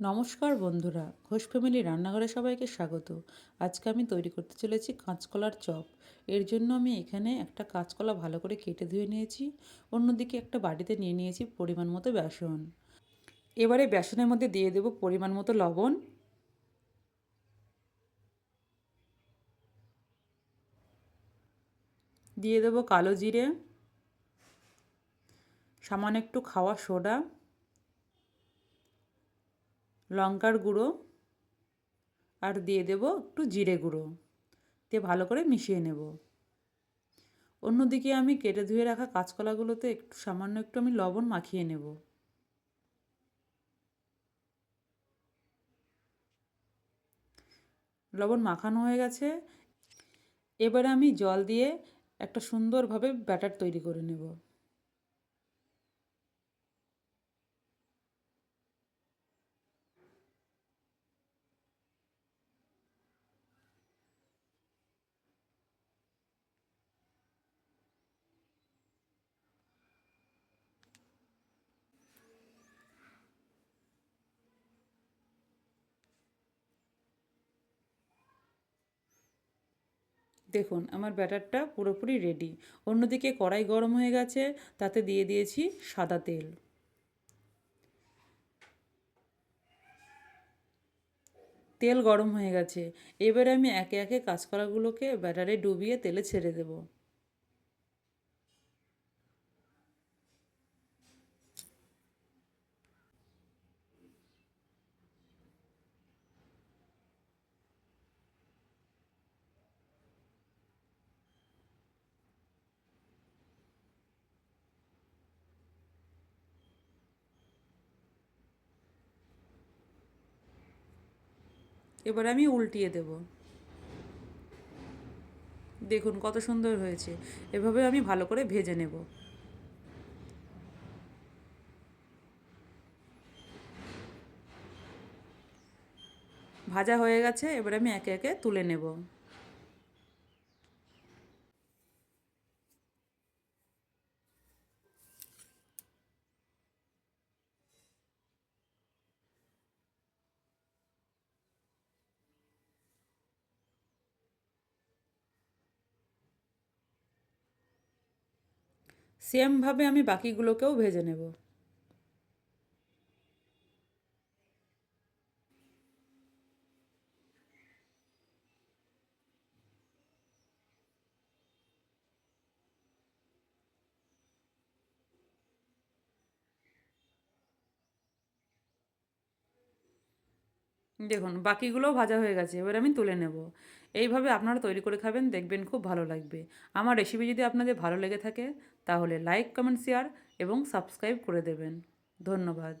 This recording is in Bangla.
নমস্কার বন্ধুরা, ঘোষ ফ্যামিলি রান্নাঘরে সবাইকে স্বাগত। আজকে আমি তৈরি করতে চলেছি কাঁচকলার চপ। এর জন্য আমি এখানে একটা কাঁচকলা ভালো করে কেটে ধুয়ে নিয়েছি, অন্যদিকে একটা বাটিতে নিয়ে নিয়েছি পরিমাণ মতো বেসন। এবারে বেসনের মধ্যে দিয়ে দেব পরিমাণ মতো লবণ। দিয়ে দেব কালো জিরে। সামান্য একটু খাওয়া সোডা। লঙ্কার গুঁড়ো আর দিয়ে দেব একটু জিরে গুঁড়ো। দিয়ে ভালো করে মিশিয়ে নেব। অন্যদিকে আমি কেটে ধুয়ে রাখা কাঁচকলাগুলোতে একটু সামান্য একটু আমি লবণ মাখিয়ে নেব। লবণ মাখানো হয়ে গেছে। এবারে আমি জল দিয়ে একটা সুন্দরভাবে ব্যাটার তৈরি করে নেব। দেখুন, আমার ব্যাটারটা পুরোপুরি রেডি অন্যদিকে কড়াই গরম হয়ে গেছে, তাতে দিয়ে দিয়েছি সাদা তেল। তেল গরম হয়ে গেছে। এবারে আমি একে একে কাঁচকলাগুলোকে ব্যাটারে ডুবিয়ে তেলে ছেড়ে দেবো। এবার আমি উল্টিয়ে দেব। দেখুন কত সুন্দর হয়েছে। এভাবে আমি ভালো করে ভেজে নেব। ভাজা হয়ে গেছে, এবার আমি একে একে তুলে নেব। সেমভাবে আমি বাকিগুলোকেও ভেজে নেব। দেখুন, বাকিগুলোও ভাজা হয়ে গেছে, এবার আমি তুলে নেব। এইভাবে আপনারা তৈরি করে খাবেন, দেখবেন খুব ভালো লাগবে। আমার রেসিপি যদি আপনাদের ভালো লেগে থাকে, তাহলে লাইক কমেন্ট শেয়ার এবং সাবস্ক্রাইব করে দেবেন। ধন্যবাদ।